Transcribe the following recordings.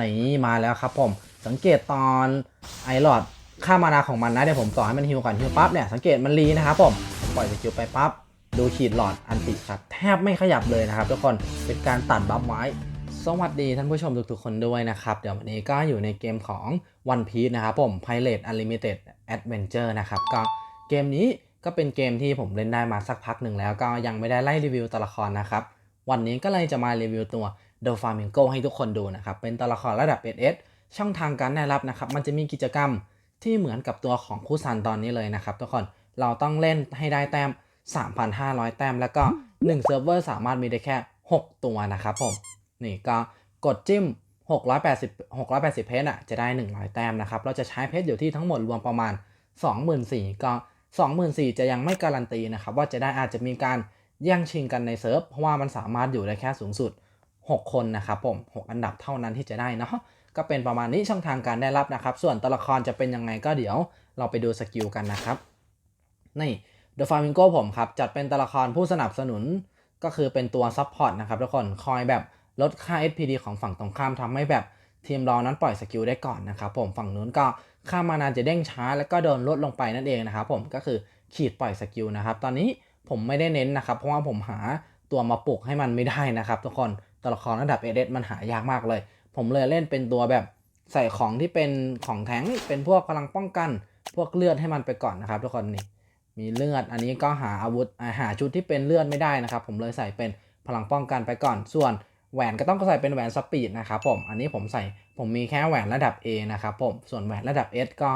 นี่มาแล้วครับผมสังเกตตอนไอหลอดค่ามานาของมันนะเดี๋ยวผมต่อให้มันฮิวก่อนฮิวปั๊บเนี่ยสังเกตมันรีนะครับผมปล่อยสกิลไปปั๊บดูขีดหลอดอันติครับแทบไม่ขยับเลยนะครับทุกคนเป็นการตัดบัฟไว้สวัสดีท่านผู้ชมทุกๆคนด้วยนะครับ เดี๋ยววันนี้ก็อยู่ในเกมของ One Piece นะครับผม Pirate Unlimited Adventure นะครับก็เกมนี้ก็เป็นเกมที่ผมเล่นได้มาสักพักหนึ่งแล้วก็ยังไม่ได้ไล่รีวิวตัวละครนะครับ วันนี้ก็เลยจะมารีวิวตัว The Flamingo ให้ทุกคนดูนะครับ เป็นตัวละครระดับ SS ช่องทางการได้รับนะครับ มันจะมีกิจกรรมที่เหมือนกับตัวของคู่ซันตอนนี้เลยนะครับ ทุกคนเราต้องเล่นให้ได้แต้ม 3,500 แต้ม แล้วก็1เซิร์ฟเวอร์สามารถมีได้แค่ 6 ตัวนะครับผม นี่ก็กดจิ้ม 680 680 เพชรอะจะได้ 100 แต้มนะครับ เราจะใช้เพชรอยู่ที่ทั้งหมดรวมประมาณ 24,000ก็24,000 จะยังไม่การันตีนะครับ ว่าจะได้อาจจะมีการแย่งชิงกันในเซิร์ฟเพราะว่ามันสามารถอยู่ได้แค่สูงสุด 6 คนนะครับผม 6 อันดับเท่านั้นที่จะได้เนาะก็เป็นประมาณนี้ช่องทางการได้รับนะครับ ส่วนตัวละครจะเป็นยังไงก็เดี๋ยวเราไปดูสกิลกันนะครับนี่ The Flamingo ผมครับจัดเป็นตัวละครผู้สนับสนุนก็คือเป็นตัวซัพพอร์ตนะครับทุกคนคอยแบบลดค่า SPD ของฝั่งตรงข้ามทำให้แบบทีมเรานั้นปล่อยสกิลได้ก่อนนะครับผมฝั่งนู้นก็ค่ามานานจะเด้งช้า แล้วก็โดนลดลงไปนั่นเองนะครับผมก็คือขีดปล่อยสกิลนะครับตอนนี้ผมไม่ได้เน้นนะครับเพราะว่าผมหาตัวมาปลุกให้มันไม่ได้นะครับทุกคน ตัวละครระดับเอเดมันหายากมากเลย ผมเลยเล่นเป็นตัวแบบใส่ของที่เป็นของแท้งเป็นพวกพลังป้องกัน พวกเลือดให้มันไปก่อนนะครับทุกคนนี่มีเลือดอันนี้ก็หาอาวุธหาชุดที่เป็นเลือดไม่ได้นะครับ ผมเลยใส่เป็นพลังป้องกันไปก่อน ส่วนแหวนก็ต้องใส่เป็นแหวนสปีดนะครับผมอันนี้ผมใส่ผมมีแค่แหวนระดับ A นะครับผมส่วนแหวนระดับ S ก็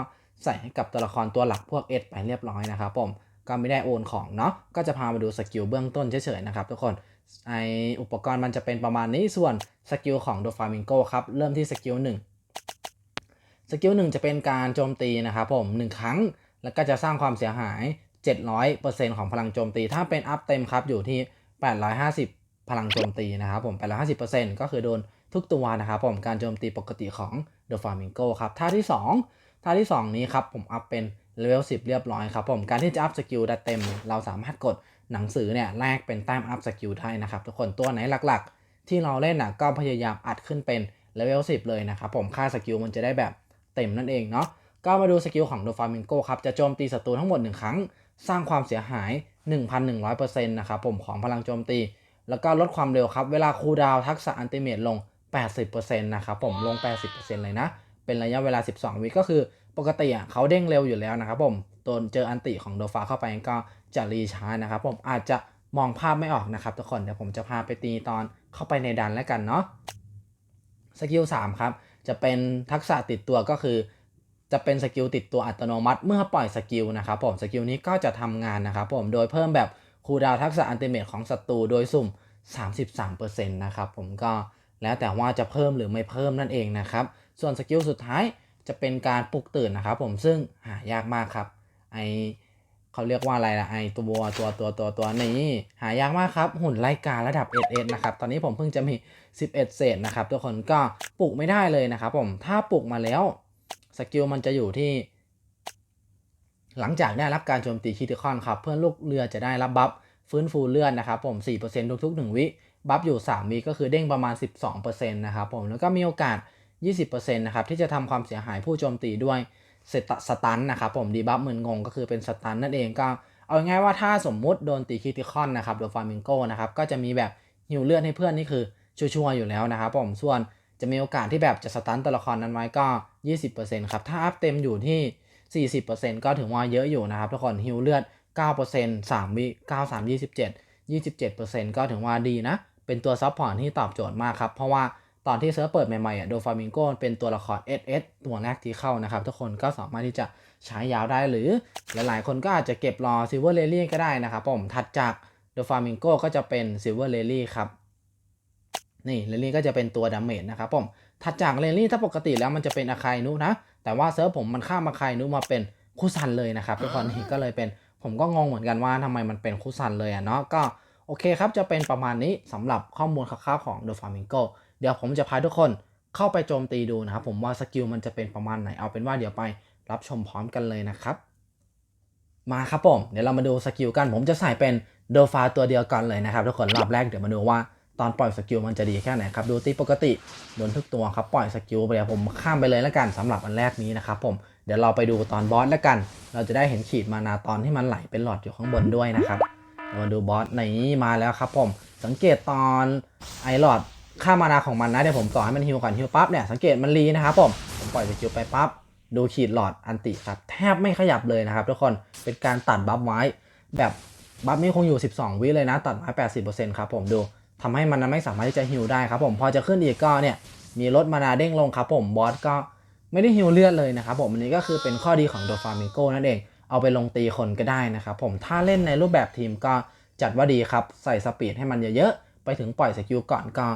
ใส่ให้กับตัวละครตัวหลักพวก S ไปเรียบร้อยนะครับผมก็ไม่ได้โอนของเนาะก็จะพามาดูสกิลเบื้องต้นเฉยๆนะครับทุกคน ไออุปกรณ์มันจะเป็นประมาณนี้ส่วนสกิลของโดฟามิงโกครับเริ่มที่สกิลหนึ่งสกิลหนึ่งจะเป็นการโจมตีนะครับผมหนึ่งครั้ง แล้วก็จะสร้างความเสียหาย 700%ของพลังโจมตี ถ้าเป็นอัพเต็มครับอยู่ที่ 850 พลังโจมตีนะครับผม 850%ก็คือโดนทุกตัวนะครับผมการโจมตีปกติของ The Flamingo ครับท่าที่ 2 ท่าที่ 2 นี้ครับผมอัพเป็นเลเวล10 เรียบร้อยครับผม การที่จะอัพสกิลได้เต็ม เราสามารถกด หนังสือเนี่ยแลกเป็นแต้มอัพสกิลได้นะครับ ทุกคนตัวไหนหลักๆ ที่เราเล่นนะก็พยายามอัดขึ้นเป็นเลเวล10 เลยนะครับ ผมค่าสกิลมันจะได้แบบเต็มนั่นเองเนาะก็มาดูสกิลของ The Flamingo ครับ จะโจมตีศัตรูทั้งหมด 1 ครั้ง สร้างความเสียหาย 1,100%นะครับผมของพลังโจมตี แล้วก็ลดความเร็วครับ เวลาคูดาวทักษะอันติเมตลง 80%นะครับผมลง 80%เลยนะ เป็นระยะเวลา 12 วิก็คือปกติอะเขาเด้งเร็วอยู่แล้วนะครับผมโดนเจออันติของโดฟาเข้าไปก็ จะรีชาร์จนะครับ ผมอาจจะมองภาพไม่ออกนะครับ ทุกคนเดี๋ยวผมจะพาไปตีตอนเข้าไปในดันแล้วกันเนาะสกิล3ครับจะเป็นทักษะติดตัวก็คือ จะเป็นสกิลติดตัวอัตโนมัติเมื่อปล่อยสกิลนะครับผมสกิลนี้ก็จะทำงานนะครับผมโดยเพิ่มแบบคูดาวทักษะอันติเมตของศัตรูโดยสุ่ม 33%นะครับผมก็แล้วแต่ว่าจะเพิ่มหรือไม่เพิ่มนั่นเองนะครับ ส่วนสกิลสุดท้ายจะเป็นการปลุกตื่นนะครับผมซึ่งหายากมากครับไอ เขาเรียกว่าอะไรล่ะไอตัวตัวตัวตัวตัวนี้หายากมากครับ หุ่นไล่การะดับ SS นะครับตอนนี้ผมเพิ่งจะมี 11 เศษนะครับทุกคนก็ปลุกไม่ได้เลยนะครับผมถ้าปลุกมาแล้วสกิลมันจะอยู่ที่ หลังจากได้รับการโจมตีคิติคอนครับ เพื่อนลูกเรือจะได้รับบัฟฟื้นฟูเลือดนะครับผม4%ทุก ๆ 1 วิบัฟอยู่ 3 วิก็คือเด้งประมาณ 12%นะครับผมแล้วก็มีโอกาส 20%นะครับที่จะทำความเสียหายผู้โจมตีด้วย สตสตันนะครับผมดีบัฟเหมือนงงก็คือเป็นสตันนั่นเองก็เอาง่ายว่าถ้าสมมุติโดนตีคิติคอนนะครับโดยฟามิงโกนะครับก็จะมีแบบฮิวเลือดให้เพื่อนนี่คือชัวร์อยู่แล้วนะครับผมส่วนจะมีโอกาสที่แบบจะสตันตัวละครนั้นไว้ก็ 20%ครับถ้าอัพเต็มอยู่ที่ 40%ก็ถือว่าเยอะอยู่นะครับทุกคนฮิวเลือด 9% 3วิ93 27 27%ก็ถือว่าดีนะ เป็นตัวซับพอร์ตที่ตอบโจทย์มากครับ เพราะว่า ตอนที่เซิร์ฟเปิดใหม่ๆอะโดฟามิงโกเป็นตัวละคร SS ตัวแรกที่เข้านะครับ ทุกคนก็สามารถที่จะใช้ยาวได้หรือหลายๆ คนก็อาจจะเก็บรอซิลเวอร์เลลี่ก็ได้นะครับผมถัดจากโดฟามิงโกก็จะเป็นซิลเวอร์เลลี่ครับนี่เลลี่ก็จะเป็นตัวดาเมจนะครับผมถัดจากเลลี่ถ้าปกติแล้วมันจะเป็นอาคายนุนะ แต่ว่าเซิร์ฟผมมันข้ามอาคายนุมาเป็นคุซันเลยนะครับทุกคนนี่ก็เลยเป็นผมก็งงเหมือนกันว่าทำไมมันเป็นคุซันเลยอะเนาะก็โอเคครับจะเป็นประมาณนี้สำหรับข้อมูลคร่าวๆของ The Flamingo เดี๋ยวผมจะพาทุกคนเข้าไปโจมตีดูนะครับ ผมว่าสกิลมันจะเป็นประมาณไหนเอาเป็นว่าเดี๋ยวไปรับชมพร้อมกันเลยนะครับ มาครับผม เดี๋ยวเรามาดูสกิลกัน ผมจะใส่เป็นโดฟาตัวเดียวกันเลยนะครับทุกคนรอบแรกเดี๋ยวมาดูว่าตอนปล่อยสกิลมันจะดีแค่ไหนครับดูตีปกติโดนทุกตัวครับปล่อยสกิลไปเดี๋ยวผมข้ามไปเลยแล้วกันสำหรับอันแรกนี้นะครับผมเดี๋ยวเราไปดูตอนบอสแล้วกัน เราจะได้เห็นขีดมานาตอนที่มันไหลเป็นหลอดอยู่ข้างบนด้วยนะครับมาดูบอสในนี้มาแล้วครับผมสังเกตตอนไอหลอด ค่ามานาของมันนะเดี๋ยวผมต่อให้มันฮิวก่อนฮิวปั๊บเนี่ยสังเกตมันรีนะครับผมผมปล่อยสกิลไปปั๊บดูขีดหลอดอันติครับแทบไม่ขยับเลยนะครับทุกคนเป็นการตัดบัฟไว้แบบบัฟนี้คงอยู่ 12 วิเลยนะ ตัดไม้80%ครับผมดูทำให้มันไม่สามารถที่จะฮิวได้ครับผมพอจะขึ้นอีกก็เนี่ยมีลดมานาเด้งลงครับผมบอสก็ไม่ได้ฮิวเลือดเลยนะครับผมอันนี้ก็คือเป็นข้อดีของโดฟามิโกนั่นเองเอาไปลงตีคนก็ได้นะครับผมถ้าเล่นในรูปแบบทีมก็จัดว่าดีครับใส่สปีดให้มันเยอะๆไปถึงปล่อยสกิลก่อนก็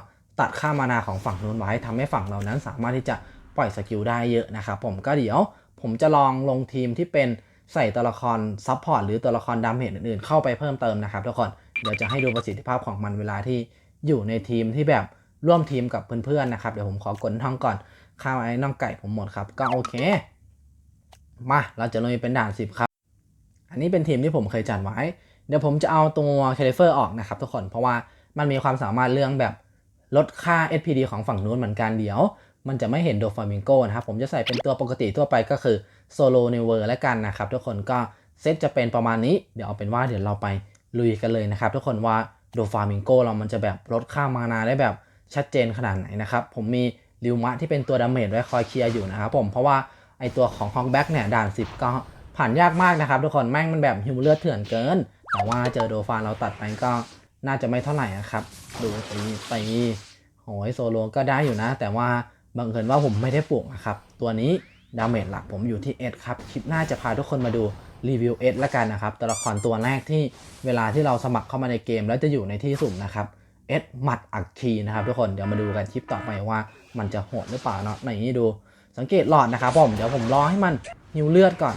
ตัดค่ามานาของฝั่งนู้นไว้ทำให้ฝั่งเรานั้นสามารถที่จะปล่อยสกิลได้เยอะนะครับผมก็เดี๋ยวผมจะลองลงทีมที่เป็นใส่ตัวละครซับพอร์ตหรือตัวละครดาเมจอื่นๆ เข้าไปเพิ่มเติมนะครับทุกคนเดี๋ยวจะให้ดูประสิทธิภาพของมันเวลาที่อยู่ในทีมที่แบบร่วมทีมกับเพื่อนๆนะครับ เดี๋ยวผมขอกดท่องก่อนข้าวไอ้น้องไก่ผมหมดครับ ก็โอเค มาเราจะลงเป็นด่าน 10 ครับ อันนี้เป็นทีมที่ผมเคยจัดไว้ เดี๋ยวผมจะเอาตัวเคลิเฟอร์ออกนะครับทุกคนเพราะว่ามันมีความสามารถเรื่องแบบ ลดค่า SPD ของฝั่งนู้นเหมือนกันเดี๋ยว มันจะไม่เห็นโดฟามิงโกนะครับ ผมจะใส่เป็นตัวปกติทั่วไปก็คือโซโลเนเวอร์แล้วกันนะครับ ทุกคนก็เซตจะเป็นประมาณนี้ เดี๋ยวเอาเป็นว่าเดี๋ยวเราไปลุยกันเลยนะครับ ทุกคนว่าโดฟามิงโกเรามันจะแบบลดค่ามานาได้แบบชัดเจนขนาดไหนนะครับ ผมมีริวมะที่เป็นตัวดาเมจไว้คอยเคลียร์อยู่นะครับผมเพราะว่าไอตัวของฮอกแบ็กเนี่ยด่าน 10 ก็ผ่านยากมากนะครับ ทุกคนแม่งมันแบบฮิวเลือดเถื่อนเกิน แต่ว่าเจอโดฟาเราตัดไปก็ น่าจะไม่เท่าไหร่นะครับ ดูตีตีโหยโซโลก็ได้อยู่นะ แต่ว่าบังเอิญว่าผมไม่ได้ปลูกนะครับ ตัวนี้ดาเมจหลักผมอยู่ที่เอสครับ คลิปหน้าจะพาทุกคนมาดูรีวิวเอสละกันนะครับ ตัวละครตัวแรกที่เวลาที่เราสมัครเข้ามาในเกม แล้วจะอยู่ในที่สุ่มนะครับเอสหมัดอักคีนะครับทุกคน เดี๋ยวมาดูกันคลิปต่อไปว่ามันจะโหดหรือเปล่าเนาะในนี้ดู สังเกตหลอดนะครับผม เดี๋ยวผมรอให้มันฮิวเลือดก่อน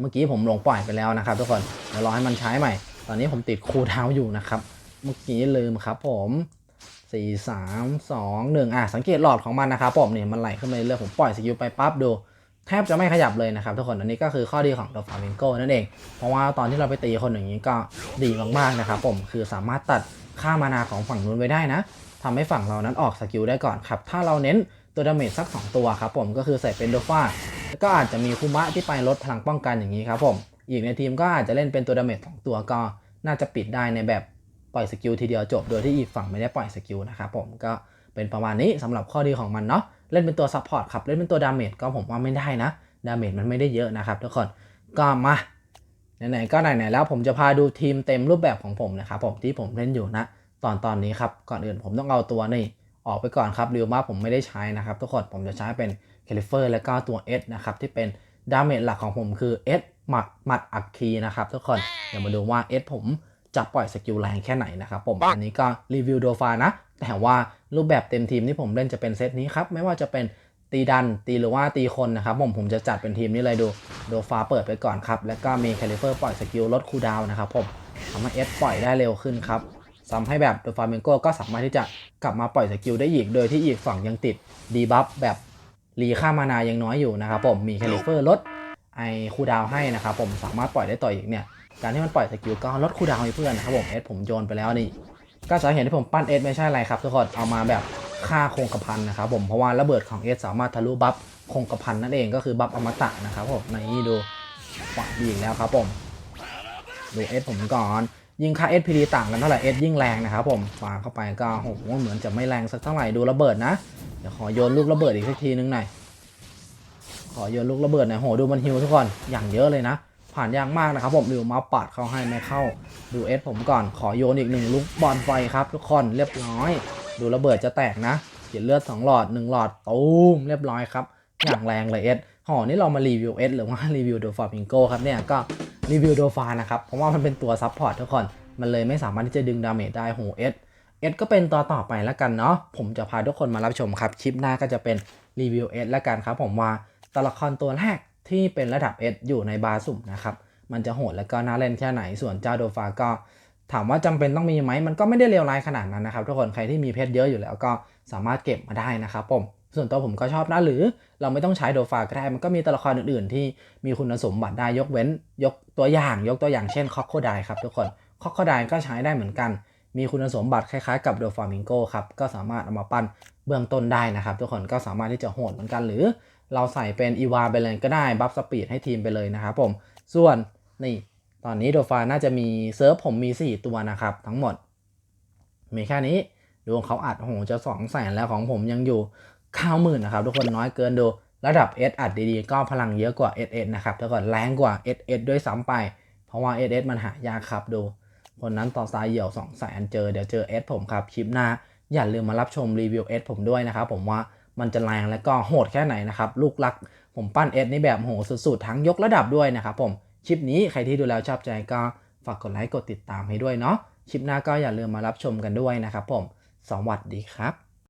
เมื่อกี้ผมลงปล่อยไปแล้วนะครับทุกคน เดี๋ยวรอให้มันใช้ใหม่ ตอนนี้ผมติดคูลดาวอยู่นะครับ เมื่อกี้ลืมครับผม4 3 2 1อะสังเกตหลอดของมันนะครับผมเนี่ยมันไหลขึ้นมาเรื่อยผมปล่อยสกิลไปปั๊บดู แทบจะไม่ขยับเลยนะครับทุกคนอันนี้ก็คือข้อดีของตัวฟามิงโกนั่นเอง เพราะว่าตอนที่เราไปตีคนอย่างนี้ก็ดีมากๆนะครับผมคือสามารถตัดค่ามานาของฝั่งนู้นไว้ได้นะทำให้ฝั่งเรานั้นออกสกิลได้ก่อนครับ ถ้าเราเน้นตัวดาเมจสัก 2 ตัวครับผมก็คือใส่เป็นโดฟาแล้วก็อาจจะมีคุมะที่ไปลดพลังป้องกันอย่างนี้ครับผม อีกในทีมก็อาจจะเล่นเป็นตัวดาเมจสองตัวก็น่าจะปิดได้ในแบบปล่อยสกิลทีเดียวจบ โดยที่อีกฝั่งไม่ได้ปล่อยสกิลนะครับผมก็เป็นประมาณนี้สำหรับข้อดีของมันเนาะเล่นเป็นตัวซัพพอร์ตครับ เล่นเป็นตัวดาเมจก็ผมว่าไม่ได้นะดาเมจมันไม่ได้เยอะนะครับทุกคนก็มาไหนๆก็ไหนๆแล้วผมจะพาดูทีมเต็มรูปแบบของผมนะครับผมที่ผมเล่นอยู่นะ ตอนตอนนี้ครับก่อนอื่นผมต้องเอาตัวนี่ออกไปก่อนครับริวมาผมไม่ได้ใช้นะครับทุกคนผมจะใช้เป็นเคลิเฟอร์แล้วก็ตัว S นะครับที่เป็นดาเมจหลักของผมคือ S หมัดหมัดอักคีนะครับทุกคนเดี๋ยวมาดูว่า S ผมจะปล่อยสกิลแรงแค่ไหนนะครับผมอันนี้ก็รีวิวโดฟานะ แต่ว่ารูปแบบเต็มทีมที่ผมเล่นจะเป็นเซตนี้ครับไม่ว่าจะเป็นตีดันตีหรือว่าตีคนนะครับผมผมจะจัดเป็นทีมนี้เลยดูโดฟาเปิดไปก่อนครับ แล้วก็มีแคลิเฟอร์ปล่อยสกิลลดคูลดาวน์นะครับผมทำให้ S ปล่อยได้เร็วขึ้นครับทำให้แบบโดฟาเมนโกก็สามารถที่จะกลับมาปล่อยสกิลได้อีก โดยที่อีกฝั่งยังติดดีบัฟแบบรีค่ามานายังน้อยอยู่นะครับผมมีแคลิเฟอร์ลด ไอคูดาวให้นะครับผมสามารถปล่อยได้ต่ออีกเนี่ยการที่มันปล่อยสกิลก็ลดคูดาวให้เพื่อนนะครับผมเอสผมโยนไปแล้วนี่ก็สาเหตุที่ผมปั้นเอสไม่ใช่อะไรครับทุกคนเอามาแบบฆ่าโครงกระพันนะครับผมเพราะว่าระเบิดของเอสสามารถทะลุบัฟโครงกระพันนั่นเองก็คือบัฟอมตะนะครับผมในนี้ดูปล่อยดีอีกแล้วครับผมดูเอสผมก่อนยิงค่า SPD ต่างกันเท่าไหร่ S ยิ่งแรงนะครับผมปาเข้าไปก็โหเหมือนจะไม่แรงสักเท่าไหร่ดูระเบิดนะ เดี๋ยวขอโยนลูกระเบิดอีกสักทีนึงหน่อย ขอโยนลูกระเบิดน่อยโหดูมันฮิวทุกคนอย่างเยอะเลยนะ ผ่านยากมากนะครับ ผมดูมาปัดเข้าให้ไม่เข้าดูเอสผมก่อนขอโยนอีกหนึ่งลูกบอลไฟครับทุกคนเรียบร้อย ดูระเบิดจะแตกนะเขียนเลือด2หลอด1หลอดตูมเรียบร้อยครับอย่างแรงเลยเอสห่อนี่เรามารีวิวเอสหรือว่ารีวิวโดฟาพิงโกครับเนี่ยก็รีวิวโดฟานะครับเพราะว่ามันเป็นตัวซับพอร์ตทุกคนมันเลยไม่สามารถที่จะดึงดาเมจได้โหเอสเอสก็เป็นต่อต่อไปแล้วกันเนาะผมจะพาทุกคนมารับชมครับคลิปหน้าก็จะเป็นรีวิวเอสแล้วกันครับผมว่า ตัวละครตัวแรกที่เป็นระดับเอสอยู่ในบาสุ่มนะครับ มันจะโหดแล้วก็น่าเล่นแค่ไหน ส่วนเจ้าโดฟาก็ถามว่าจำเป็นต้องมีไหม มันก็ไม่ได้เลวร้ายขนาดนั้นนะครับ ทุกคน ใครที่มีเพชรเยอะอยู่แล้วก็สามารถเก็บมาได้นะครับผม ส่วนตัวผมก็ชอบนะ หรือเราไม่ต้องใช้โดฟาก็ได้ มันก็มีตัวละครอื่นๆ ที่มีคุณสมบัติได้ ยกเว้น ยกตัวอย่าง ยกตัวอย่างเช่นคอกโคไดครับทุกคน คอกโคไดก็ใช้ได้เหมือนกัน มีคุณสมบัติคล้ายๆ กับเดฟามิงโกครับ ก็สามารถเอามาปั้นเบื้องต้นได้นะครับ ทุกคน ก็สามารถที่จะโหดเหมือนกัน หรือ เราใส่เป็นอีวาไปเลยก็ได้บัฟสปีดให้ทีมไปเลยนะครับผม ส่วนนี่ตอนนี้โดฟาน่าจะมีเซิร์ฟผมมี 4 ตัวนะครับ ทั้งหมด มีแค่นี้ดวงเขาอัดโอ้โหจะ2 0 0แสนแล้วของผมยังอยู่ข้าวหมื่นนะครับ ทุกคนน้อยเกินดูระดับ S อัดดีๆ ก็พลังเยอะกว่า SS นะครับถ้ากิดแรงกว่า SS ด้วยซ้ำไป เพราะว่า SS มันหายากครับดู คนนั้นต่อสายเหี่ยว2 0 0แสนเจอเดี๋ยวเจอ S ผมครับคลิปหน้าอย่าลืมมารับชมรีวิว S ผมด้วยนะครับผมว่า มันจะแรงและก็โหดแค่ไหนนะครับ ลูกลัก ผมปั้น S นี่แบบโหสุดๆ ทั้งยกระดับด้วยนะครับผมคลิปนี้ใครที่ดูแล้วชอบใจก็ฝากกดไลค์กดติดตามให้ด้วยเนาะคลิปหน้าก็อย่าลืมมารับชมกันด้วยนะครับผม สวัสดีครับ